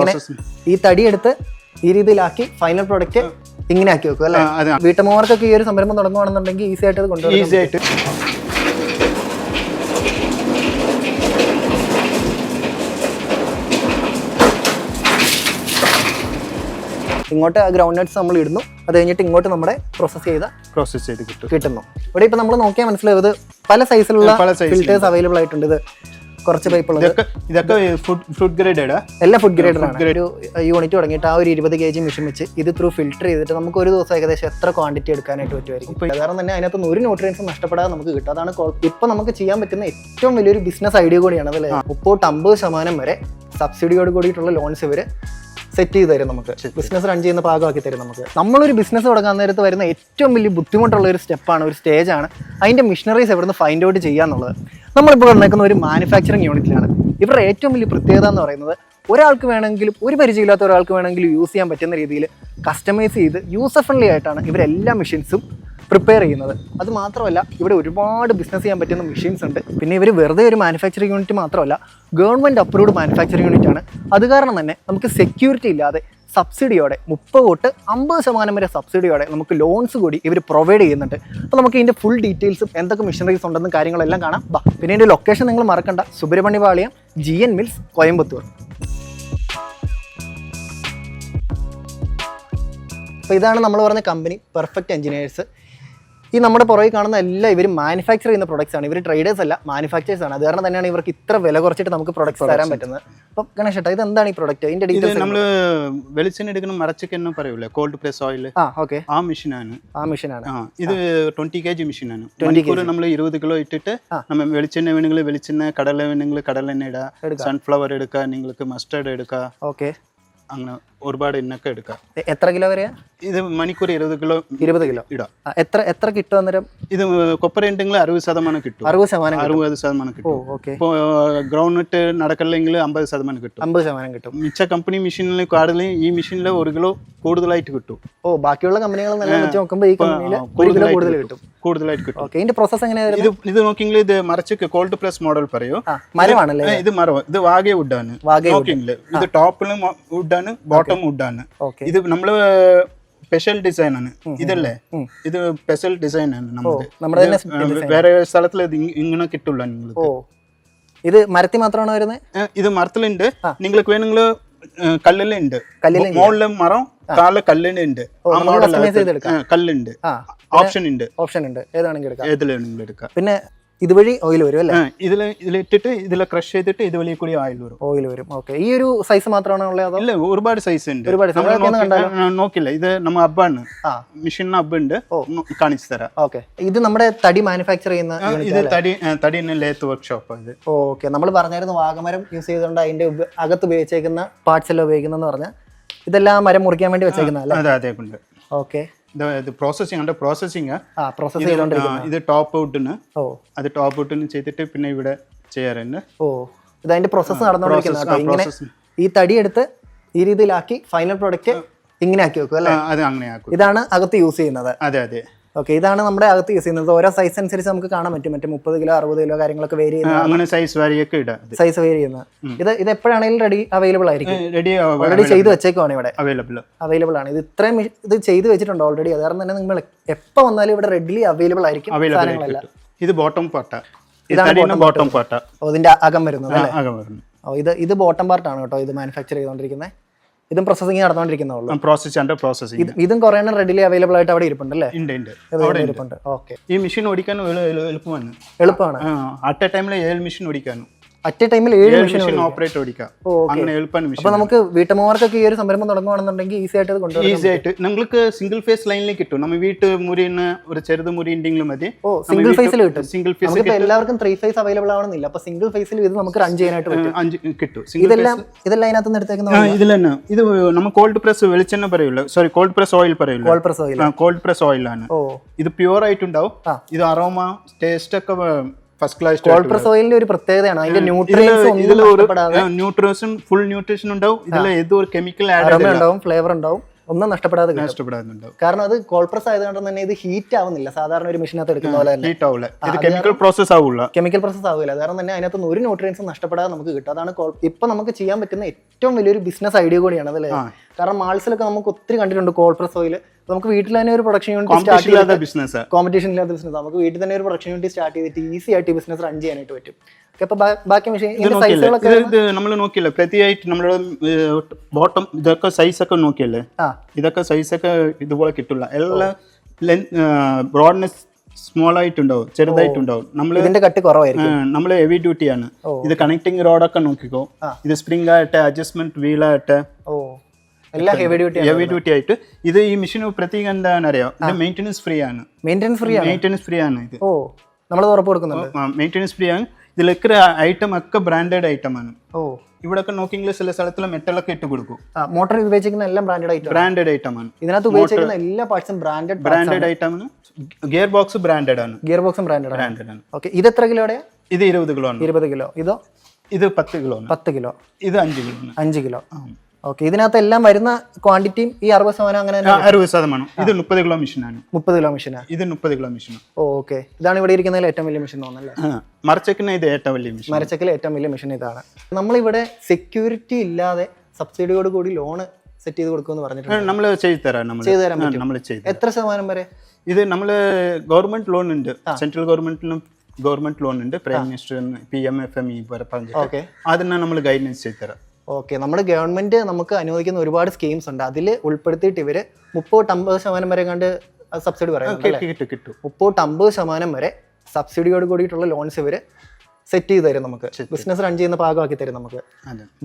ഇങ്ങനെ ഈ തടി എടുത്ത് ഈ രീതിയിലാക്കി ഫൈനൽ പ്രോഡക്റ്റ് ഇങ്ങനെ ആക്കി വെക്കുക അല്ലേ? വീട്ടമ്മമാർക്കൊക്കെ ഈ ഒരു സംരംഭം തുടങ്ങുകയാണെന്നുണ്ടെങ്കിൽ ഈസി ആയിട്ട് അത് കൊണ്ടുപോകും ഈസി ആയിട്ട്. ഇങ്ങോട്ട് ഗ്രൗണ്ട് നട്ട്സ് നമ്മൾ ഇടുന്നു. അത് കഴിഞ്ഞിട്ട് ഇങ്ങോട്ട് നമ്മുടെ പ്രോസസ് ചെയ്ത പ്രോസസ് ചെയ്ത് കിട്ടും. കിട്ടുന്നു. ഇവിടെ ഇപ്പൊ നമ്മൾ നോക്കിയാൽ മനസ്സിലാവുന്നത് പല സൈസിലുള്ള ഫിൽറ്റേഴ്സ് അവൈലബിൾ ആയിട്ടുണ്ട്. ഇത് കുറച്ച് പൈപ്പ് ഉള്ളത്. ഇതൊക്കെ ഫുഡ് ഗ്രേഡ് എല്ലാ ഫുഡ് ഗ്രേഡറാണ് ഒരു യൂണിറ്റ് തുടങ്ങിയിട്ട് ആ ഒരു ഇരുപത് കെ ജി മെഷീൻ വെച്ച് ഇത് ത്രൂ ഫിൽറ്റർ ചെയ്തിട്ട് നമുക്ക് ഒരു ദിവസം ഏകദേശം എത്ര ക്വാണ്ടിറ്റി എടുക്കാനായിട്ട് പറ്റുമായിരിക്കും. കാരണം തന്നെ അതിനകത്ത് ഒരു ന്യൂട്രിയൻസും നഷ്ടപ്പെടാതെ നമുക്ക് കിട്ടും. അതാണ് ഇപ്പൊ നമുക്ക് ചെയ്യാൻ പറ്റുന്ന ഏറ്റവും വലിയൊരു ബിസിനസ് ഐഡിയ കൂടിയാണ് അതല്ലേ? മുപ്പോട്ട് അമ്പത് ശതമാനം വരെ സബ്സിഡിയോട് കൂടിയിട്ടുള്ള ലോൺസ് ഇവർ സെറ്റ് ചെയ്ത് തരും നമുക്ക്. ബിസിനസ് റൺ ചെയ്യുന്ന ഭാഗമാക്കി തരും നമുക്ക്. നമ്മളൊരു ബിസിനസ് തുടങ്ങാൻ നേരത്ത് വരുന്ന ഏറ്റവും വലിയ ബുദ്ധിമുട്ടുള്ള ഒരു സ്റ്റെപ്പാണ് ഒരു സ്റ്റേജ് ആണ് അതിന്റെ മിഷനറീസ് എവിടെ നിന്ന് ഫൈൻഡ് ഔട്ട് ചെയ്യുക എന്നുള്ളത് നമ്മളിപ്പോൾ വന്നേക്കുന്ന ഒരു മാനുഫാക്ചറിങ് യൂണിറ്റിലാണ് ഇവരുടെ ഏറ്റവും വലിയ പ്രത്യേകത എന്ന് പറയുന്നത് ഒരാൾക്ക് വേണമെങ്കിലും ഒരു പരിചയമില്ലാത്ത ഒരാൾക്ക് വേണമെങ്കിലും യൂസ് ചെയ്യാൻ പറ്റുന്ന രീതിയിൽ കസ്റ്റമൈസ് ചെയ്ത് യൂസർ ഫ്രണ്ട്ലി ആയിട്ടാണ് ഇവരെല്ലാ മെഷീൻസും പ്രിപ്പയർ ചെയ്യുന്നത്. അത് മാത്രമല്ല ഇവിടെ ഒരുപാട് ബിസിനസ് ചെയ്യാൻ പറ്റുന്ന മെഷീൻസ് ഉണ്ട്. പിന്നെ ഇവർ വെറുതെ ഒരു മാനുഫാക്ചറിങ് യൂണിറ്റ് മാത്രമല്ല ഗവൺമെന്റ് അപ്രൂവ്ഡ് മാനുഫാക്ചറിങ് യൂണിറ്റ് ആണ്. അത് കാരണം തന്നെ നമുക്ക് സെക്യൂരിറ്റി ഇല്ലാതെ സബ്സിഡിയോടെ മുപ്പത് തൊട്ട് അമ്പത് ശതമാനം വരെ സബ്സിഡിയോടെ നമുക്ക് ലോൺസ് കൂടി ഇവർ പ്രൊവൈഡ് ചെയ്യുന്നുണ്ട്. അപ്പോൾ നമുക്ക് ഇതിന്റെ ഫുൾ ഡീറ്റെയിൽസും എന്തൊക്കെ മെഷീനറീസ് ഉണ്ടെന്നും കാര്യങ്ങളെല്ലാം കാണാം. ബാ പിന്നെ ഇതിന്റെ ലൊക്കേഷൻ നിങ്ങൾ മറക്കണ്ട. Subramanya Palayam G N mills Coimbatore. അപ്പോൾ ഇതാണ് നമ്മൾ പറഞ്ഞ കമ്പനി പെർഫെക്റ്റ് എഞ്ചിനീയേഴ്സ് ഈ നമ്മുടെ പുറകെ കാണുന്ന എല്ലാം ഇവർ മാനുഫാക്ചർ ചെയ്യുന്ന പ്രൊഡക്ട്സ് ആണ്. ഇവർ ട്രേഡേഴ്സ് അല്ല മാനുഫാക്ചേഴ്സ് ആണ്. അത് കാരണം തന്നെയാണ് ഇവർക്ക് ഇത്ര വില കുറച്ചിട്ട് നമുക്ക് പ്രൊഡക്ട്സ് തരാൻ പറ്റുന്നത്. അപ്പം ഗണേഷേട്ടാ ഇത് എന്താണ് ഈ പ്രൊഡക്റ്റ് ഇതിന്റെ ഇത് ഡീറ്റെയിൽസ് നമ്മൾ വെളിച്ചെണ്ണ എടുക്കുന്ന മറച്ചക്കെണ്ണ പറയൂലേ? കോൾഡ് പ്രസ് ഓയിൽ ആ ഓക്കെ ആ മെഷീനാണ് ആ മെഷീനാണ് ആണ്. ഇത് ട്വന്റി കെ ജി മെഷീനാണ് മണിക്കൂർ നമ്മൾ ഇരുപത് കിലോ ഇട്ടിട്ട് നമ്മൾ വെളിച്ചെണ്ണ വേണമെങ്കിൽ വെളിച്ചെണ്ണ കടല വേണമെങ്കിൽ കടലെണ്ണ ഇടുക സൺഫ്ലവർ എടുക്കാം. നിങ്ങൾക്ക് മസ്റ്റർഡ് എടുക്കാം. ഓക്കെ അങ്ങനെ ഒരുപാട് എണ്ണൊക്കെ എടുക്കാം. എത്ര കിലോ വരെയാ? ഇത് മണിക്കൂർ ഇരുപത് കിലോ ഇരുപത് കിലോ. ഇടാം. എത്ര എത്ര കിട്ടും അന്നേരം? ഇത് കൊപ്പര ഉണ്ടെങ്കിൽ അറുപത് ശതമാനം കിട്ടും. അറുപത് ശതമാനം കിട്ടും. അറുപത് ശതമാനം കിട്ടും. ഓക്കെ. ഇപ്പോൾ ഗ്രൗണ്ട് നട്ട് നടക്കില്ലെങ്കിൽ അമ്പത് ശതമാനം കിട്ടും. അമ്പത് ശതമാനം കിട്ടും. മിച്ച കമ്പനി മെഷീനിൽ കാടിൽ ഈ മെഷീനിൽ ഒരു കിലോ കൂടുതലായിട്ട് കിട്ടും. ഓ ബാക്കിയുള്ള കമ്പനികൾ വെച്ച് നോക്കുമ്പോൾ ഈ കമ്പനിയിൽ ഒരു കിലോ കൂടുതൽ കിട്ടും. കൂടുതലായിട്ട് കിട്ടും. ഓക്കെ ഇതിന്റെ പ്രോസസ് എങ്ങനെയായിരുന്നു ഇത് ഇത് നോക്കിയെങ്കിൽ ഇത് മറച്ച് കോൾഡ് പ്രസ് മോഡൽ പറയൂ. മരമാണല്ലേ ഇത് മരം ഇത് വാഗേ വുഡാണ് നോക്കിയെങ്കിൽ ഇത് ടോപ്പിലും വുഡാണ് ബോട്ടം വുഡാണ് ആണ് ഇത് നമ്മൾ സ്പെഷ്യൽ ഡിസൈൻ ആണ്. ഇതല്ലേ? ഇത് സ്പെഷ്യൽ ഡിസൈൻ ആണ് നമ്മുടെ. വേറെ സ്ഥലത്തിൽ ഇത് ഇങ്ങനെ കിട്ടില്ല നിങ്ങൾക്ക്. ഇത് മരത്തിൽ മാത്രമാണോ വരുന്നത്? ഇത് മരത്തിലുണ്ട്. നിങ്ങൾക്ക് വേണമെങ്കിൽ കല്ലിലുണ്ട്. കല്ലിൽ മോളിലും മരം customize ചെയ്തെടുക്കാം. കല്ലുണ്ട്. ഓപ്ഷൻ ഉണ്ട് ഓപ്ഷൻ ഉണ്ട് ഏതാണെങ്കിൽ എടുക്കാം. ഏതിലാണെങ്കിലും എടുക്കാം. പിന്നെ ഇതുവഴി ഓയിൽ വരും അല്ലേ? ഇതിൽ ഇതിൽ ഇതിലിട്ടിട്ട് ഇതിൽ ക്രഷ് ചെയ്തിട്ട് ഇതുവഴി കൂടി ഓയിൽ വരും. ഓയിൽ വരും. ഓക്കെ ഈ ഒരു സൈസ് മാത്രമാണ് ഉള്ളത് ഇല്ല ഒരുപാട് സൈസ് ഉണ്ട്. ഒരുപാട് നോക്കില്ല. ഇത് നമ്മ അബ്ബാണ് ആ. മെഷീൻ അബ്ബ് ഉണ്ട്. കാണിച്ചു തരാം. ഓക്കെ ഇത് നമ്മുടെ തടി മാനുഫാക്ചർ ചെയ്യുന്ന ഇത് തടി തടി ലേത്ത് വർക്ക്ഷോപ്പ് ഇത്. ഓക്കെ നമ്മൾ പറഞ്ഞായിരുന്നു വാഗമരം യൂസ് ചെയ്തുകൊണ്ട് അതിന്റെ അകത്ത് ഉപയോഗിച്ചേക്കുന്ന പാർട്സ് എല്ലാം ഉപയോഗിക്കുന്നതെന്ന് പറഞ്ഞാൽ ഇതെല്ലാം മരം മുറിക്കാൻ വേണ്ടി വെച്ചേക്കുന്ന അല്ലേ? അതെ അതെ ഉണ്ട് ഓക്കെ. ഇത് പ്രോസസ്സിംഗ് ഉണ്ട് പ്രോസസ്സിംഗ് ആ. പ്രോസസ് ചെയ്തോണ്ടിരിക്കുന്ന. ഇത് ടോപ്പ് ഔട്ടിന് ഓ. അത് ടോപ്പ് ഔട്ടിന് ചെയ്തിട്ട് പിന്നെ ഇവിടെ ചെയ്യാറുണ്ട്. ഓ. ഇത് അതിന്റെ പ്രോസസ്സ് നടന്നുകൊണ്ടിരിക്കുന്നത് ഇങ്ങനെ ഈ തടി എടുത്ത് ഈ രീതിയിലാക്കി ഫൈനൽ പ്രോഡക്റ്റ് ഇങ്ങനെ ആക്കി വെക്കും അല്ലേ? അത് അങ്ങനെ ആക്കും ഇതാണ് അകത്ത് യൂസ് ചെയ്യുന്നത്. അതെ അതെ. ഓക്കെ ഇതാണ് നമ്മുടെ അകത്ത് യൂസ് ചെയ്യുന്നത്. ഓരോ സൈസ് അനുസരിച്ച് നമുക്ക് കാണാൻ പറ്റും. മറ്റേ മുപ്പത് കിലോ അറുപത് കിലോ കാര്യങ്ങളൊക്കെ വേരി അങ്ങനെ സൈസ് വാരിയൊക്കെ ഇടാം സൈസ് വേരി ചെയ്യുന്നത് ഇത് ഇത് എപ്പോഴാണെങ്കിലും റെഡി അവൈലബിൾ ആയിരിക്കും. റെഡി ഓൾറെഡി ചെയ്ത് വെച്ചേക്കുവാണ് ഇവിടെ. അവൈലബിൾ അവൈലബിൾ ആണ്. ഇത് ഇത്രയും ഇത് ചെയ്ത് വെച്ചിട്ടുണ്ട് ഓൾറെഡി അത് കാരണം തന്നെ നിങ്ങൾ എപ്പോൾ വന്നാലും ഇവിടെ റെഡിലി അവൈലബിൾ ആയിരിക്കും സാധനങ്ങളെല്ലാം. ഇത് ബോട്ടം പാട്ട ഇതാണ് ബോട്ടം പാട്ട ഓ, ഇതിന്റെ അകം വരുന്നത് അല്ലേ? വരുന്നത് വരുന്നു. ഓ ഇത് ഇത് ബോട്ടം പാർട്ടാണ് കേട്ടോ ഇത് മാനുഫാക്ചർ ചെയ്തുകൊണ്ടിരിക്കുന്നത്. ഇതും പ്രോസസ്സിങ് നടന്നുകൊണ്ടിരിക്കുന്നുള്ളൂ പ്രോസസ് ഉണ്ട് പ്രോസസ്സിംഗ് ഇതും കുറേ റെഡിലി അവൈലബിൾ ആയിട്ട് അവിടെ ഇരിപ്പുണ്ട് അല്ലേ? ഉണ്ട് ഉണ്ട്. അവിടെ ഇരിപ്പുണ്ട്. ഓക്കെ ഈ മെഷീൻ എളു- എളുപ്പമാണ്. എളുപ്പമാണ്. അറ്റ് എ ടൈമിൽ ഏഴ് മെഷീൻ ഓടിക്കാനും. അറ്റ് ടൈമിൽ ഏഴ് മെഷീൻ ഓപ്പറേറ്റ് ഓടിക്കാം. അങ്ങനെ എളുപ്പമാണ് നമുക്ക് വീട്ടമ്മമാർക്കൊക്കെ ഈ ഒരു സംരംഭം തുടങ്ങുകയാണെന്നുണ്ടെങ്കിൽ ഈസി ആയിട്ട് അത് കൊണ്ടുവരാം ഈസി ആയിട്ട്. നിങ്ങൾക്ക് സിംഗിൾ ഫേസ് ലൈനിൽ കിട്ടും. നമ്മ വീട്ട് മുറിന്ന് ഒരു ചെറുത് മുറി ഉണ്ടെങ്കിലും മതി. ഓ സിംഗിൾ ഫേസിൽ കിട്ടും. സിംഗിൾ ഫേസ് നമുക്ക് എല്ലാവർക്കും ത്രീ ഫേസ് അവൈലബിൾ ആവണമെന്നില്ല. അപ്പൊ സിംഗിൾ ഫേസിൽ ഇത് നമുക്ക് റൺ ചെയ്യാനായിട്ട് പറ്റും. അഞ്ച് കിട്ടും. ഇതെല്ലാം ഇതെല്ലാം അതിനകത്ത് നിന്ന് എടുത്തേക്കുന്ന ഇതിൽ തന്നെ. ഇത് നമ്മൾ കോൾഡ് പ്രസ് വെളിച്ചെണ്ണ പറയുള്ളു sorry cold press oil പറയുള്ളു cold press oil cold press ഓയിലാണ് ഓ. ഇത് പ്യുവർ ആയിട്ടുണ്ടാവും. ഇത് അറോമ ടേസ്റ്റ് ഒക്കെ ഫസ്റ്റ് ക്ലാസ് കോൾ ഓയിലിന്റെ ഒരു പ്രത്യേകതയാണ്. അതിന്റെ ന്യൂട്രിയൻസ് ന്യൂട്രീഷൻ ഫുൾ ന്യൂട്രീഷൻ ഉണ്ടാവും. ഇതിൽ ഏതോ ഒരു കെമിക്കൽ ആഡ് ഉണ്ടാവും ഫ്ലേവർ ഉണ്ടാവും. ഒന്നും നഷ്ടപ്പെടാതെ നഷ്ടപ്പെടാറുണ്ട് കാരണം അത് കോൾപ്രസ് ആയതുകൊണ്ട് തന്നെ ഇത് ഹീറ്റ് ആവുന്നില്ല. സാധാരണ ഒരു മെഷീനകത്ത് എടുക്കുന്ന പോലെ തന്നെ. ഹീറ്റ് ആവില്ല ഇത് കെമിക്കൽ പ്രോസസ് ആവില്ല കെമിക്കൽ പ്രോസസ് ആവില്ല കാരണം തന്നെ അതിനകത്ത് ഒരു ന്യൂട്രിയൻസും നഷ്ടപ്പെടാതെ നമുക്ക് കിട്ടും. അതാണ് ഇപ്പൊ നമുക്ക് ചെയ്യാൻ പറ്റുന്ന ഏറ്റവും വലിയൊരു ബിസിനസ് ഐഡിയ കൂടിയാണ് അതല്ലേ. കാരണം മാൾസിലൊക്കെ നമുക്ക് ഒത്തിരി കണ്ടിട്ടുണ്ട് കോൾപ്രസ് ഓയിൽ നമുക്ക് വീട്ടിൽ തന്നെ ഒരു production unit start business competition ഇല്ലാത്ത ബിസിനസ് നമുക്ക് വീട്ടിൽ തന്നെ ഒരു പ്രൊഡക്ഷൻ യൂണിറ്റ് സ്റ്റാർട്ട് ചെയ്തിട്ട് ഈസി ആയിട്ട് ബിസിനസ് റൺ ചെയ്യാനായിട്ട് പറ്റും. അപ്പൊ ബാക്കി മെഷീൻ ഇത് നമ്മൾ നോക്കിയല്ലേ? പ്രതിയായിട്ട് നമ്മുടെ ബോട്ടം ഇതൊക്കെ സൈസ് ഒക്കെ നോക്കിയല്ലേ? ഇതൊക്കെ സൈസ് ഒക്കെ ഇതുപോലെ കിട്ടില്ല എല്ലാ ബ്രോഡ്നെസ് സ്മോൾ ആയിട്ടുണ്ടാവും ചെറുതായിട്ടുണ്ടാവും. നമ്മൾ ഇതിന്റെ കട്ട് കുറവായിരിക്കും. നമ്മൾ ഹെവി ഡ്യൂട്ടിയാണ് ഓ. ഇത് കണക്ടിങ് റോഡൊക്കെ നോക്കിക്കോ. ഇത് സ്പ്രിംഗ് ആയിട്ട് അഡ്ജസ്റ്റ്മെന്റ് വീലായിട്ട് ഓ. എല്ലാം ഹെവി ഡ്യൂട്ടി ഹെവി ഡ്യൂട്ടി ആയിട്ട്. ഇത് ഈ മെഷീൻ പ്രത്യേകം എന്താണെന്ന് അറിയാം? ഇത് മെയിന്റെനൻസ് ഫ്രീ ആണ്. മെയിന്റെനൻസ് ഫ്രീ ആണ്. മെയിന്റെനൻസ് ഫ്രീ ആണ് ഇത്. ഓ. നമ്മൾ ഉറപ്പ് കൊടുക്കുന്നുണ്ട്. മെയിന്റെനൻസ് ഫ്രീ ആണ്. ഇതിലൊക്കെ ഐറ്റം ഒക്കെ ബ്രാൻഡഡ് ഐറ്റം ആണ്. ഓ. ഇവിടൊക്കെ നോക്കിയെങ്കിൽ ചില സ്ഥലത്തിൽ മെറ്റലൊക്കെ ഇട്ട് കൊടുക്കും. മോട്ടോർ ഉപയോഗിച്ചിരിക്കുന്ന എല്ലാം ബ്രാൻഡഡ് ഐറ്റം ബ്രാൻഡഡ് ഐറ്റം ആണ്. ഇതിനകത്ത് ഉപയോഗിച്ചിരിക്കുന്ന എല്ലാ പാർട്സും ബ്രാൻഡഡ് ബ്രാൻഡഡ് ഐറ്റം ആണ്. ഗിയർ ബോക്സ് ബ്രാൻഡഡ് ആണ്. ഗിയർ ബോക്സും ബ്രാൻഡഡ് ആണ്. ബ്രാൻഡഡ് ആണ്. ഓക്കെ ഇത് എത്ര കിലോയുടെ ഇത് ഇരുപത് കിലോ ആണ്. ഇരുപത് കിലോ ഇതോ? ഇത് പത്ത് കിലോ പത്ത് കിലോ ഇത് അഞ്ച് കിലോ അഞ്ച് കിലോ ഓക്കെ ഇതിനകത്ത് എല്ലാം വരുന്ന ക്വാണ്ടിറ്റിയും ഈ അറുപത് ശതമാനം അങ്ങനെ അറുപത് ശതമാനം. ഇത് മുപ്പത് കിലോ മെഷീനാണ് മുപ്പത് കിലോ മെഷീൻ ഇത് മുപ്പത് കിലോ മെഷീൻ ഓക്കെ ഇതാണ് ഇവിടെ ഇരിക്കുന്നതിൽ ഏറ്റവും വലിയ മെഷീൻ തോന്നുന്നത് മറച്ചക്കിന് ഇത് ഏറ്റവും വലിയ മെഷീൻ മരച്ചക്കിൽ ഏറ്റവും വലിയ മെഷീൻ ഇതാണ്. നമ്മളിവിടെ സെക്യൂരിറ്റി ഇല്ലാതെ സബ്സിഡിയോട് കൂടി ലോണ് സെറ്റ് ചെയ്ത് കൊടുക്കുമെന്ന് പറഞ്ഞിട്ടുണ്ട്. നമ്മൾ ചെയ്തു തരാം നമ്മൾ ചെയ്തു തരാം നമ്മൾ ചെയ്തു എത്ര ശതമാനം വരെ? ഇത് നമ്മൾ ഗവൺമെന്റ് ലോൺ ഉണ്ട്. സെൻട്രൽ ഗവൺമെന്റിനും ഗവൺമെന്റ് ലോൺ ഉണ്ട്. Prime minister P M F M E പറഞ്ഞിട്ട്. ഓക്കെ അതിനാ നമ്മൾ ഗൈഡൻസ് ചെയ്തു തരാം ഓക്കെ നമ്മുടെ ഗവൺമെന്റ് നമുക്ക് അനുവദിക്കുന്ന ഒരുപാട് സ്കീംസ് ഉണ്ട്. അതിൽ ഉൾപ്പെടുത്തിയിട്ട് ഇവർ മുപ്പത് അമ്പത് ശതമാനം വരെ കണ്ട് സബ്സിഡി പറയുന്നത് കിട്ടും കിട്ടും. മുപ്പത് അമ്പത് ശതമാനം വരെ സബ്സിഡിയോട് കൂടിയിട്ടുള്ള ലോൺസ് ഇവർ സെറ്റ് ചെയ്ത് തരും നമുക്ക്. ബിസിനസ് റൺ ചെയ്യുന്ന ഭാഗമാക്കി തരും നമുക്ക്.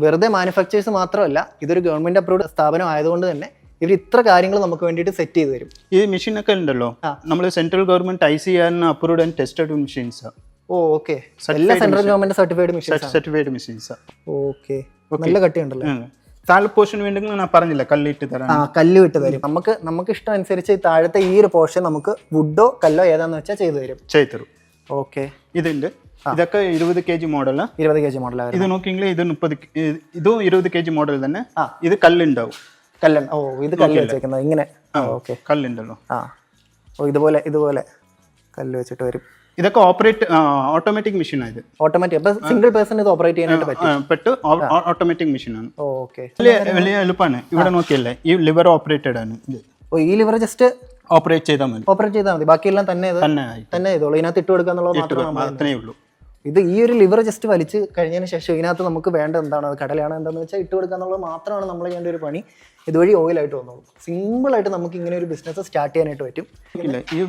വെറുതെ മാനുഫാക്ചേഴ്സ് മാത്രമല്ല ഇതൊരു ഗവൺമെന്റ് അപ്രൂവ്ഡ് സ്ഥാപനം ആയതുകൊണ്ട് തന്നെ ഇവർ ഇത്ര കാര്യങ്ങൾ നമുക്ക് വേണ്ടിയിട്ട് സെറ്റ് ചെയ്ത് തരും. ഈ മെഷീനൊക്കെ ഉണ്ടല്ലോ നമ്മൾ central government I C approved and tested machines. Oh okay. എല്ലാ central government certified machines certified machines okay. നല്ല കട്ടിയുണ്ടല്ലോ? താഴെ പോർഷൻ വേണ്ടെങ്കിൽ ഞാൻ പറഞ്ഞില്ല കല്ലിട്ട് തരാം ആ കല്ല് വിട്ട് തരും. നമുക്ക് നമുക്ക് ഇഷ്ടം അനുസരിച്ച് താഴത്തെ ഈ ഒരു പോർഷൻ നമുക്ക് വുഡോ കല്ലോ ഏതാന്ന് വെച്ചാൽ ചെയ്തു തരും. ചെയ്തു തരും. ഓക്കെ ഇതുണ്ട് ഇതൊക്കെ ഇരുപത് കെ ജി മോഡൽ ഇരുപത് കെ ജി മോഡൽ ഇത് നോക്കിയെങ്കിൽ ഇത് മുപ്പത് ഇതും ഇരുപത് കെ ജി മോഡൽ തന്നെ. ആ. ഇത് കല്ലുണ്ടാവും. കല്ല് ഓ ഇത് കല്ല് വെച്ചേക്കുന്നത്. ഇങ്ങനെ. ഓക്കെ കല്ലുണ്ടല്ലോ. ആ. ഓ ഇതുപോലെ ഇതുപോലെ കല്ല് വെച്ചിട്ട് വരും. ഇതൊക്കെ ഓപ്പറേറ്റ് ഓട്ടോമാറ്റിക് മെഷീനാണ് ഇത്. ഓട്ടോമാറ്റിക് അപ്പൊ സിംഗിൾ പേഴ്സൺ ഇത് ഓപ്പറേറ്റ് ചെയ്യാനായിട്ട് പറ്റും. പെട്ട്. ഓട്ടോമാറ്റിക് മെഷീനാണ് ഓക്കെ. വലിയ എളുപ്പമാണ് ഇവിടെ നോക്കിയല്ലേ? ഈ ലിവർ ഓപ്പറേറ്റഡ് ആണ് ഓ ഈ ലിവർ ജസ്റ്റ് ഓപ്പറേറ്റ് ചെയ്താൽ മതി. ഓപ്പറേറ്റ് ചെയ്താൽ മതി. ബാക്കിയെല്ലാം തന്നെ തന്നെ തന്നെ ചെയ്തോളൂ. ഇതിനകത്ത് ഇട്ട് കൊടുക്കുക എന്നുള്ളത് നമ്മൾ ഉള്ളൂ. ഇത് ഈ ഒരു ലിവർ ജസ്റ്റ് വലിച്ച് കഴിഞ്ഞതിന് ശേഷം ഇതിനകത്ത് നമുക്ക് വേണ്ട എന്താണ്? അത് കടലാണ് എന്താണെന്ന് വെച്ചാൽ ഇട്ട് കൊടുക്കുക എന്നുള്ളത് മാത്രമാണ് നമ്മൾ ചെയ്യേണ്ട ഒരു പണി. ഇതുവഴി ഓയിലായിട്ട് വന്നോളൂ. സിമ്പിളായിട്ട് നമുക്ക് ഇങ്ങനെ ഒരു ബിസിനസ് സ്റ്റാർട്ട് ചെയ്യാനായിട്ട് പറ്റും. ഈ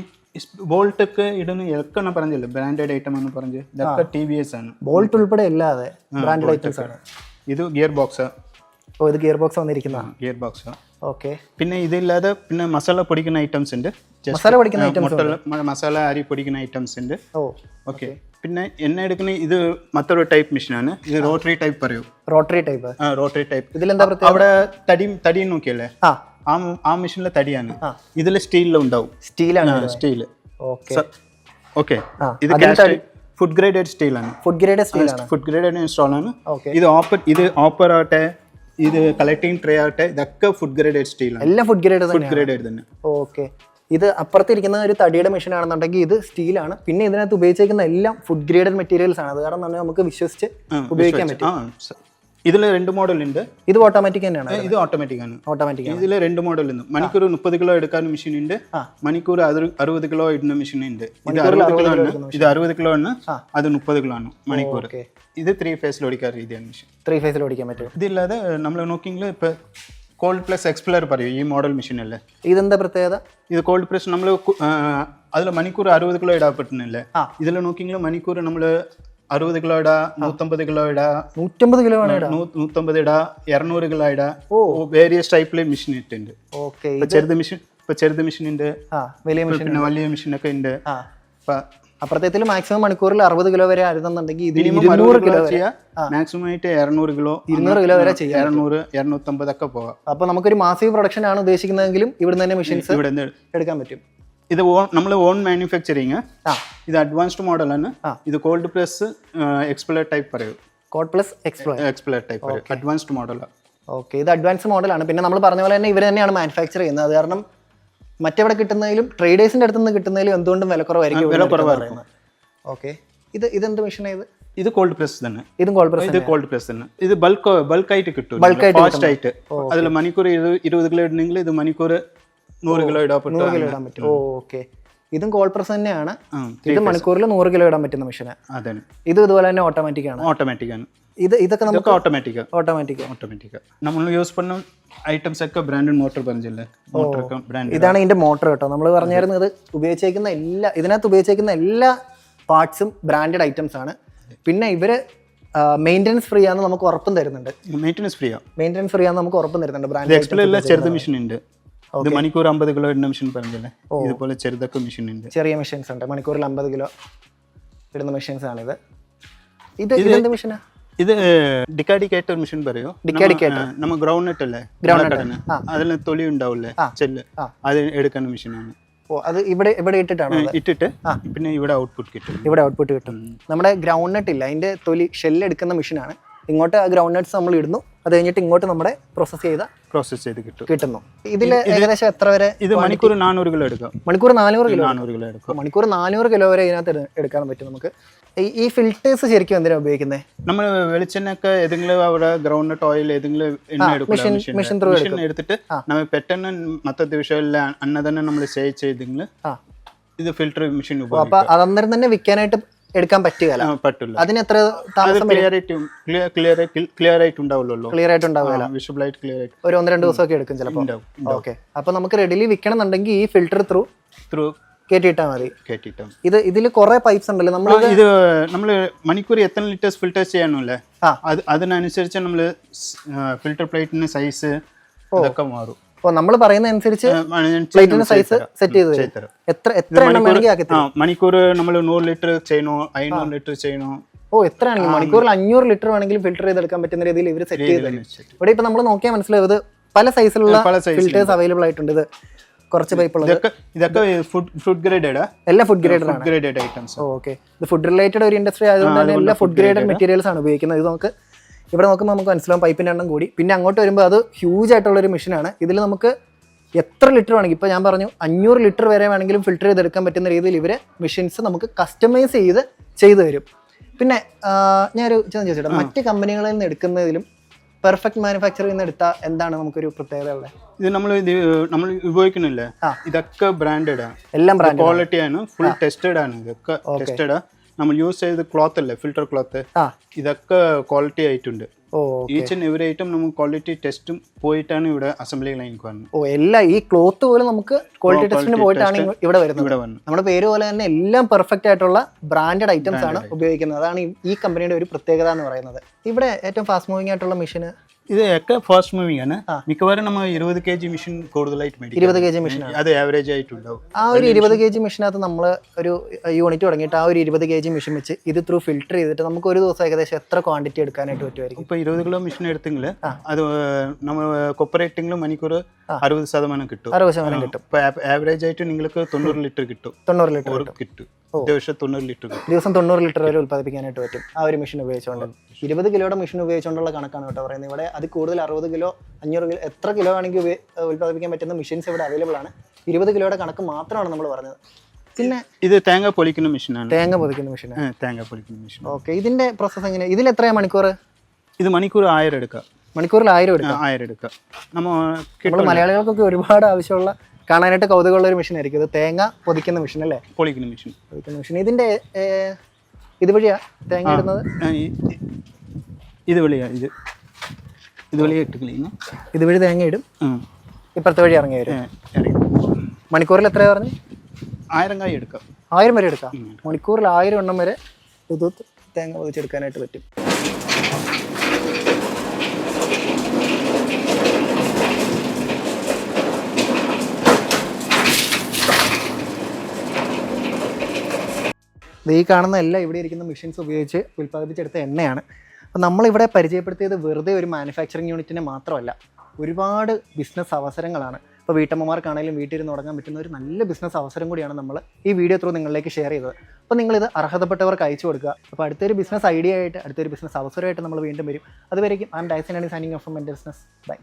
ബോൾട്ടൊക്കെ ഇടുന്ന എൽക്കണ പറഞ്ഞല്ലോ? ബ്രാൻഡഡ് ഐറ്റം എന്ന് പറഞ്ഞ്. ഇതൊക്കെ ടി വി എസ് ആണ്. ബോൾട്ട് ഉൾപ്പെടെ ഇല്ലാതെ ബ്രാൻഡഡ് ഐറ്റംസ് ആണ്. ഇത് ഗിയർ ബോക്സ് ഓ ഇത് ഗിയർ ബോക്സ് വന്നിരിക്കുന്ന ഗിയർ ബോക്സ് ഓക്കെ. പിന്നെ ഇതില്ലാതെ പിന്നെ മസാല പൊടിക്കുന്ന ഐറ്റംസ് ഉണ്ട്. മസാല പൊടിക്കുന്ന ഐറ്റംസ് മസാല അരി പൊടിക്കുന്ന ഐറ്റംസ് ഉണ്ട്. ഓ ഓക്കെ പിന്നെ എണ്ണ എടുക്കുന്ന ഇത് മറ്റൊരു ടൈപ്പ് മെഷീനാണ് ഇത് റോട്ടറി ടൈപ്പ് പറയൂ. റോട്ടറി ടൈപ്പ് റോട്ടറി ടൈപ്പ് ഇതിലെന്താ അവിടെ തടി തടി നോക്കിയല്ലേ? ആ. ആ ആ മെഷീനിലെ തടിയാണ്. ഇതിൽ സ്റ്റീലിൽ ഉണ്ടാവും. സ്റ്റീലാണ്. Steel okay. ഓക്കെ. ഇത് ഫുഡ് ഗ്രേഡഡ് സ്റ്റീലാണ്. ഫുഡ് ഗ്രേഡ് സ്റ്റീലാണ്. ഫുഡ് ഗ്രേഡഡ് ഇൻസ്റ്റാൾ ആണ് ഇത് ഓപ്പർ ഇത് ഓപ്പർ ആവട്ടെ ഇത് കളക്ടിങ് ട്രേ ആവട്ടെ ഇതൊക്കെ ഫുഡ് ഗ്രേഡഡ് സ്റ്റീലാണ്. എല്ലാം food grade food grade graded തന്നെ. ഓക്കെ. ഇത് അപ്പുറത്തിരിക്കുന്ന ഒരു തടിയുടെ മെഷീൻ ആണെന്നുണ്ടെങ്കിൽ ഇത് സ്റ്റീലാണ്. പിന്നെ ഇതിനകത്ത് ഉപയോഗിച്ചിരിക്കുന്ന എല്ലാം ഫുഡ് ഗ്രേഡഡ് മെറ്റീരിയൽസ് ആണ്. അത് കാരണം തന്നെ നമുക്ക് വിശ്വസിച്ച് ഉപയോഗിക്കാൻ പറ്റും. ഇതിൽ രണ്ട് മോഡൽ ഉണ്ട് ഇത് ഓട്ടോമാറ്റിക് തന്നെയാണ് ഇത് ഓട്ടോമാറ്റിക് ആണ്. ഓട്ടോമാറ്റിക് ഇതിൽ രണ്ട് മോഡൽ ഉണ്ട് മണിക്കൂർ മുപ്പത് കിലോ എടുക്കാൻ മെഷീൻ ഉണ്ട്. മണിക്കൂർ അറു- അറുപത് കിലോ ഇടുന്ന മെഷീൻ ഉണ്ട് ഇത് അറുപത് കിലോ ആണ്. ഇത് അറുപത് കിലോ ആണ്. അത് മുപ്പത് കിലോ ആണ് മണിക്കൂർ ഇത് ത്രീ ഫേസിൽ ഓടിക്കാൻ രീതിയാണ് മെഷീൻ. ത്രീ ഫേസിൽ ഓടിക്കാൻ പറ്റും. ഇതില്ലാതെ നമ്മൾ നോക്കിയെങ്കിൽ ഇപ്പൊ കോൾഡ് പ്ലസ് എക്സ്പ്ലർ പറയും ഈ മോഡൽ മെഷീൻ അല്ലേ? ഇതെന്താ പ്രത്യേകത? ഇത് കോൾഡ് പ്രസ് നമ്മൾ അതിൽ മണിക്കൂർ അറുപത് കിലോ ഇടാൻ പറ്റുന്നില്ലേ? ആ. ഇതിൽ നോക്കിയെങ്കിൽ മണിക്കൂർ നമ്മൾ അറുപത് കിലോ ഇടാ നൂറ്റമ്പത് കിലോ ഇടാ നൂറ്റമ്പത് കിലോ ഇടാം. നൂറ്റമ്പത് ഇടാ ഇരുന്നൂറ് കിലോ ഓ. വേരിയസ് ടൈപ്പിലെ മെഷീൻ ഇട്ടുണ്ട് ഓക്കെ ചെറുത് മെഷീൻ ഇപ്പൊ ചെറുത് മെഷീൻ ഉണ്ട് വലിയ മെഷീൻ വലിയ മെഷീനൊക്കെ ഉണ്ട് ആ. ഇപ്പൊ അപ്പുറത്തേത്തിൽ മാക്സിമം മണിക്കൂറിൽ അറുപത് കിലോ വരെ ആയിരുന്നുണ്ടെങ്കിൽ ഇത് മിനിമം ഇരുന്നൂറ് കിലോ മാക്സിമം ആയിട്ട് ഇരുന്നൂറ് കിലോ ഇരുന്നൂറ് കിലോ വരെ ചെയ്യാം ഇരുന്നൂറ് ഇരുന്നൂറ്റമ്പതൊക്കെ പോവാം. അപ്പൊ നമുക്കൊരു മാസീവ് പ്രൊഡക്ഷൻ ആണ് ഉദ്ദേശിക്കുന്നതെങ്കിലും ഇവിടുന്ന് തന്നെ മെഷീൻസ് എടുക്കാൻ പറ്റും. ഇത് ഓൺ നമ്മൾ ഓൺ മാനുഫാക്ചറിങ് ഇത് അഡ്വാൻസ്ഡ് മോഡലാണ് ആണ്. ഇത് കോൾഡ് പ്ലസ് എക്സ്പ്ലർ ടൈപ്പ് പറയും. Cold plus expeller type advanced മോഡലാണ് ഓക്കെ ഇത് അഡ്വാൻസ് മോഡലാണ് പിന്നെ നമ്മൾ പറഞ്ഞ പോലെ തന്നെ ഇവർ തന്നെയാണ് മാനുഫാക്ചർ ചെയ്യുന്നത്. അത് കാരണം മറ്റെവിടെ കിട്ടുന്നതിലും ട്രേഡേഴ്സിന്റെ അടുത്ത് നിന്ന് കിട്ടുന്നതിലും എന്തുകൊണ്ടും വില കുറവായിരിക്കും വില കുറവായിരിക്കും. ഓക്കെ ഇത് ഇതെന്ത് മെഷീൻ ഇത്? ഇത് കോൾഡ് പ്രസ് തന്നെ. ഇതും കോൾഡ് പ്രസ് ഇത് കോൾഡ് പ്രസ് തന്നെ. ഇത് ബൾക്ക് ബൾക്ക് ആയിട്ട് കിട്ടും. ബൾക്ക് ആയിട്ട് ഫാസ്റ്റ് ആയിട്ട്. അതിൽ മണിക്കൂർ ഇരുപത് കിലോ ഇടുന്നെങ്കിൽ ഇത് മണിക്കൂർ നൂറ് കിലോ ഇടാൻ നൂറ് കിലോ ഇടാൻ പറ്റും. ഓക്കെ. ഇതും കോൾ പ്രസ് തന്നെയാണ് ഇത് മണിക്കൂറിൽ നൂറ് കിലോ ഇടാൻ പറ്റുന്ന മെഷീന്. അതാണ് ഇത് ഇതുപോലെ തന്നെ ഓട്ടോമാറ്റിക് ആണ്. ഓട്ടോമാറ്റിക് ആണ്. ഇത് ഇതൊക്കെ നമുക്ക് ഓട്ടോമാറ്റിക് ഓട്ടോമാറ്റിക് ഓട്ടോമാറ്റിക് നമ്മൾ യൂസ് പണ്ണ ഐറ്റംസ് ഒക്കെ ബ്രാൻഡഡ് മോട്ടർ പറഞ്ഞില്ലേ മോട്ടർ ബ്രാൻഡ് ഇതാണ് ഇതിന്റെ മോട്ടർ കേട്ടോ. നമ്മൾ പറഞ്ഞായിരുന്നു ഇത് ഉപയോഗിച്ചേക്കുന്ന എല്ലാ ഇതിനകത്ത് ഉപയോഗിച്ചേക്കുന്ന എല്ലാ പാർട്സും ബ്രാൻഡഡ് ഐറ്റംസ് ആണ്. പിന്നെ ഇവർ മെയിന്റനൻസ് ഫ്രീ ആണെന്ന് നമുക്ക് ഉറപ്പും തരുന്നുണ്ട്. മെയിന്റനൻസ് ഫ്രീ ആണ് മെയിന്റെനൻസ് ഫ്രീ ആണെന്ന് നമുക്ക് ഉറപ്പും തരുന്നുണ്ട്. ബ്രാൻഡ് ചെറുത് മെഷീൻ ഉണ്ട് ഇത് മണിക്കൂർ അമ്പത് കിലോ ഇടുന്ന മെഷീൻ പറഞ്ഞില്ലേ? ഇതുപോലെ ചെറുതൊക്കെ മെഷീൻ ഉണ്ട് ചെറിയ മെഷീൻസ് ഉണ്ട്. മണിക്കൂറിൽ അമ്പത് കിലോ ഇടുന്ന മെഷീൻസ് ആണിത് ഇത് ഇതെന്ത് മെഷീനാ? ഇത് ഡിക്കാഡിക്കേറ്റർ മെഷീൻ പറയോ. ഡിക്കാഡിക്കേറ്റർ നമ്മ- ഗ്രൗണ്ട് നട്ട് അല്ലേ? ഗ്രൗണ്ട് നട്ട് അതിൽ തൊലി ഉണ്ടാവില്ലേ? ചെല്ല്. അത് എടുക്കുന്ന മെഷീനാണ്. ഓ അത് ഇവിടെ ഇവിടെ ഇട്ടിട്ടാണ്? ഇട്ടിട്ട് പിന്നെ ഇവിടെ ഔട്ട്പുട്ട് കിട്ടും. ഇവിടെ ഔട്ട്പുട്ട് കിട്ടും. നമ്മുടെ ഗ്രൗണ്ട് നട്ട് ഇല്ല. അതിന്റെ തൊലി ഷെല്ല് എടുക്കുന്ന മെഷീനാണ്. ഇങ്ങോട്ട് ആ ഗ്രൗണ്ട് നട്ട്സ് നമ്മൾ ഇടുന്നു. അത് കഴിഞ്ഞിട്ട് ഇങ്ങോട്ട് നമ്മുടെ പ്രോസസ് ചെയ്ത പ്രോസസ് ചെയ്ത് കിട്ടും. കിട്ടുന്നു. ഇതിൽ ഏകദേശം എത്ര വരെ ഇത് മണിക്കൂർ നാനൂറ് കിലോ എടുക്കാം. മണിക്കൂർ നാനൂറ് കിലോ നാനൂറ് കിലോ എടുക്കാം. മണിക്കൂർ നാനൂറ് കിലോ വരെ ഇതിനകത്ത് എടു- എടുക്കാൻ പറ്റും നമുക്ക്. ഈ- ഫിൽറ്റേഴ്സ് ശരിക്കും എന്തിനാണ് ഉപയോഗിക്കുന്നത് നമ്മൾ വെളിച്ചെണ്ണയൊക്കെ ഏതെങ്കിലും അവിടെ ഗ്രൗണ്ട് നട്ട് ഓയിൽ ഏതെങ്കിലും എണ്ണ എടുക്കും മെഷീൻ ത്രൂ മെഷീൻ എടുത്തിട്ട് നമ്മൾ പെട്ടെന്ന് മൊത്ത ദിവസങ്ങളിലെ അന്ന തന്നെ നമ്മൾ സേവ് ചെയ്തെങ്കിൽ ഇത് ഫിൽറ്റർ മെഷീൻ അപ്പൊ അതന്നേരം തന്നെ വിൽക്കാനായിട്ട് എടുക്കാൻ പറ്റുകയല്ല. പറ്റില്ല അതിന് എത്ര താമസം ക്ലിയർ ആയിട്ട് ക്ലിയർ ക്ലിയർ ആയിട്ട് ഉണ്ടാവില്ല വിസിബിൾ ആയിട്ട് ക്ലിയർ ആയിട്ട് ഒരു ഒന്ന് രണ്ട് ദിവസമൊക്കെ എടുക്കും ചിലപ്പോൾ ഓക്കെ അപ്പൊ നമുക്ക് റെഡിലി വിൽക്കണം എന്നുണ്ടെങ്കിൽ ഈ ഫിൽറ്റർ ത്രൂ ത്രൂ കേട്ടിട്ടാ മതി. കേട്ടിട്ടാ ഇത് ഇതിൽ കുറെ പൈപ്സ് ഉണ്ടല്ലോ. നമ്മൾ ഇത് നമ്മൾ മണിക്കൂർ എത്ര ലിറ്റേഴ്സ് ഫിൽറ്റർ ചെയ്യാനല്ലേ ആ. അത് അതിനനുസരിച്ച് നമ്മൾ ഫിൽറ്റർ പ്ലേറ്റിന്റെ സൈസ് ഇതൊക്കെ മാറും. അപ്പോൾ നമ്മൾ പറയുന്ന അനുസരിച്ച് പ്ലേറ്റിന്റെ സൈസ് സെറ്റ് ചെയ്ത് തരും. എത്ര എത്ര എണ്ണം വേണമെങ്കിൽ ആക്കി തരും. മണിക്കൂർ നമ്മൾ നൂറ് ലിറ്റർ ചെയ്യണോ? അഞ്ഞൂറ് ലിറ്റർ ചെയ്യണോ? ഓ എത്രയാണെങ്കിൽ മണിക്കൂറിൽ അഞ്ഞൂറ് ലിറ്റർ വേണമെങ്കിലും ഫിൽറ്റർ ചെയ്തെടുക്കാൻ പറ്റുന്ന രീതിയിൽ ഇവർ സെറ്റ് ചെയ്ത് തരും. ഇവിടെ ഇപ്പൊ നമ്മൾ നോക്കിയാൽ മനസ്സിലായത് പല സൈസിലുള്ള ഫിൽറ്റേഴ്സ് അവൈലബിൾ ആയിട്ടുണ്ട്. ഇത് കുറച്ച് പൈപ്പുള്ളത് ഇതൊക്കെ ഫുഡ് ഫുഡ് ഗ്രേഡഡ് എല്ലാം ഫുഡ് ഗ്രേഡഡ് ആണ് ഫുഡ് ഗ്രേഡഡ് ഐറ്റംസ് ഓക്കെ ഇത് ഫുഡ് റിലേറ്റഡ് ഒരു ഇൻഡസ്ട്രി ആയതുകൊണ്ട് തന്നെ എല്ലാ ഫുഡ് ഗ്രേഡഡ് മെറ്റീരിയൽസ് ആണ് ഉപയോഗിക്കുന്നത്. ഇത് നമുക്ക് ഇവിടെ നോക്കുമ്പോൾ നമുക്ക് മനസ്സിലാവും പൈപ്പിന്റെ എണ്ണം കൂടി. പിന്നെ അങ്ങോട്ട് വരുമ്പോൾ അത് ഹ്യൂജ് ആയിട്ടുള്ളൊരു മെഷീനാണ് ഇതിൽ നമുക്ക് എത്ര ലിറ്റർ വേണമെങ്കിൽ ഇപ്പോൾ ഞാൻ പറഞ്ഞു അഞ്ഞൂറ് ലിറ്റർ വരെ വേണമെങ്കിലും ഫിൽറ്റർ ചെയ്തെടുക്കാൻ പറ്റുന്ന രീതിയിൽ ഇവർ മെഷീൻസ് നമുക്ക് കസ്റ്റമൈസ് ചെയ്ത് ചെയ്തു തരും. പിന്നെ ഞാനൊരു ചോദ്യം ചോദിച്ചോട്ടെ? മറ്റ് കമ്പനികളിൽ നിന്ന് എടുക്കുന്നതിലും പെർഫെക്റ്റ് മാനുഫാക്ചറിൽ നിന്ന് എടുത്താൽ എന്താണ് നമുക്കൊരു പ്രത്യേകത ഉള്ളത്? ഇത് നമ്മൾ ഇത് നമ്മൾ ഉപയോഗിക്കുന്നില്ലേ? ഇതൊക്കെ ബ്രാൻഡഡ് ആണ് എല്ലാം ബ്രാൻഡ് ക്വാളിറ്റി ആണ്. ഫുൾ ടെസ്റ്റഡ് ആണ്. ഇതൊക്കെ ടെസ്റ്റഡ് നമ്മൾ യൂസ് ചെയ്ത ക്ലോത്ത് അല്ലേ ഫിൽട്ടർ ക്ലോത്ത് ഇതൊക്കെ ക്വാളിറ്റി ആയിട്ടുണ്ട്. ഈച്ച് ആൻഡ് എവറി ഐറ്റം നമുക്ക് ക്വാളിറ്റി ടെസ്റ്റും പോയിട്ടാണ് ഇവിടെ അസംബ്ലി ലൈൻ വരുന്നത് ഓ എല്ലാ ഈ ക്ലോത്ത് പോലും നമുക്ക് ക്വാളിറ്റി ടെസ്റ്റിന് പോയിട്ടാണ് ഇവിടെ വരുന്നത്. ഇവിടെ നമ്മുടെ പേര് പോലെ തന്നെ എല്ലാം പെർഫെക്റ്റ് ആയിട്ടുള്ള ബ്രാൻഡഡ് ഐറ്റംസ് ആണ് ഉപയോഗിക്കുന്നത്. അതാണ് ഈ- കമ്പനിയുടെ ഒരു പ്രത്യേകത എന്ന് പറയുന്നത്. ഇവിടെ ഏറ്റവും ഫാസ്റ്റ് മൂവിംഗ് ആയിട്ടുള്ള മെഷീന് ഇത് ഒക്കെ ഫാസ്റ്റ് മൂവിങ് ആണ് മിക്കവാറും നമ്മൾ ഇരുപത് കെ ജി മെഷീൻ കൂടുതലായിട്ട് മേടിക്കും. ഇരുപത് കെ ജി മെഷീൻ അത് ആവറേജ് ആയിട്ടുണ്ടാവും. ആ ഒരു ഇരുപത് കെ ജി മെഷീനകത്ത് നമ്മൾ ഒരു യൂണിറ്റ് തുടങ്ങിയിട്ട് ആ ഒരു ഇരുപത് കെ ജി മെഷീൻ വെച്ച് ഇത് ത്രൂ ഫിൽട്ടർ ചെയ്തിട്ട് നമുക്ക് ഒരു ദിവസം ഏകദേശം എത്ര ക്വാണ്ടിറ്റി എടുക്കാനായിട്ട് പറ്റുമായിരിക്കും? ഇപ്പൊ ഇരുപത് കിലോ മെഷീൻ എടുത്തെങ്കിൽ അത് നമ്മൾ കൊപ്പറേറ്റിംഗിലും മണിക്കൂർ അറുപത് ശതമാനം കിട്ടും. അറുപത് ശതമാനം കിട്ടും. ആവറേജ് ആയിട്ട് നിങ്ങൾക്ക് തൊണ്ണൂറ് ലിറ്റർ കിട്ടും. തൊണ്ണൂറ് ലിറ്റർ കിട്ടും. അത്യാവശ്യം തൊണ്ണൂറ് ലിറ്റർ ദിവസം തൊണ്ണൂറ് ലിറ്റർ വരെ ഉൽപ്പാദിപ്പിക്കാനായിട്ട് പറ്റും. ആ ഒരു മെഷീൻ ഉപയോഗിച്ചുകൊണ്ട് ഇരുപത് കിലോയുടെ മെഷീൻ ഉപയോഗിച്ചുകൊണ്ടുള്ള കണക്കാണ് കേട്ടോ പറയുന്നത്. ഇവിടെ അത് കൂടുതൽ അറുപത് കിലോ അഞ്ഞൂറ് കിലോ എത്ര കിലോ ആണെങ്കിൽ ഉൽപ്പാദിപ്പിക്കാൻ പറ്റുന്ന മെഷീൻസ് ഇവിടെ അവൈലബിൾ ആണ്. ഇരുപത് കിലോയുടെ കണക്ക് മാത്രമാണ് നമ്മൾ പറഞ്ഞത്. പിന്നെ ഇത് തേങ്ങ പൊളിക്കുന്ന മെഷീനാണ് തേങ്ങ പൊതിക്കുന്ന മെഷീൻ തേങ്ങ പൊളിക്കുന്ന മെഷീൻ ഓക്കെ ഇതിന്റെ പ്രോസസ് എങ്ങനെയാണ് ഇതിൽ എത്രയാണ് മണിക്കൂർ ഇത് മണിക്കൂർ ആയിരം എടുക്കാം. മണിക്കൂറിൽ ആയിരം എടുക്കുക എടുക്കാം. ആയിരം എടുക്കാം. നമ്മൾ മലയാളികൾക്കൊക്കെ ഒരുപാട് ആവശ്യമുള്ള കാണാനായിട്ട് കൗതുകമുള്ള ഒരു മെഷീൻ ആയിരിക്കും ഇത് തേങ്ങ പൊതിക്കുന്ന മെഷീൻ അല്ലേ? പൊളിക്കുന്ന മെഷീൻ. പൊതിക്കുന്ന മെഷീൻ. ഇതിന്റെ ഇത് ഇതുവഴിയാ തേങ്ങ ഇടുന്നത്? ഇത് വഴിയാ ഇത്. ഇത് വഴി ഇട്ട് ഇതുവഴി തേങ്ങ ഇടും. ഇപ്പുറത്തെ വഴി ഇറങ്ങി വരും. മണിക്കൂറിൽ എത്രയാ പറഞ്ഞു? ആയിരം കായ് എടുക്കാം. ആയിരം വരെ എടുക്കാം. മണിക്കൂറിൽ ആയിരം എണ്ണം വരെ തേങ്ങ പൊതിച്ചെടുക്കാനായിട്ട് പറ്റും. ഈ കാണുന്ന എല്ലാം ഇവിടെ ഇരിക്കുന്ന മെഷീൻസ് ഉപയോഗിച്ച് ഉൽപ്പാദിപ്പിച്ചെടുത്ത എണ്ണയാണ്. അപ്പോൾ നമ്മളിവിടെ പരിചയപ്പെടുത്തിയത് വെറുതെ ഒരു മാനുഫാക്ചറിങ് യൂണിറ്റിനെ മാത്രമല്ല ഒരുപാട് ബിസിനസ് അവസരങ്ങളാണ്. ഇപ്പോൾ വീട്ടമ്മമാർക്കാണെങ്കിലും വീട്ടിൽ ഇരുന്ന് തുടങ്ങാൻ പറ്റുന്ന ഒരു നല്ല ബിസിനസ് അവസരം കൂടിയാണ് നമ്മൾ ഈ വീഡിയോ ത്രൂ നിങ്ങളിലേക്ക് ഷെയർ ചെയ്തത്. അപ്പോൾ നിങ്ങളിത് അർഹതപ്പെട്ടവർക്ക് അയച്ചു കൊടുക്കുക. അപ്പോൾ അടുത്തൊരു ബിസിനസ് ഐഡിയ ആയിട്ട് അടുത്തൊരു ബിസിനസ് അവസരമായിട്ട് നമ്മൾ വീണ്ടും വരും. അതുവരെയും ആൻഡ് ഡൈസൻ ആൻഡ് സൈനിങ് ഓഫ് എന്റെ ബിസിനസ് ബൈ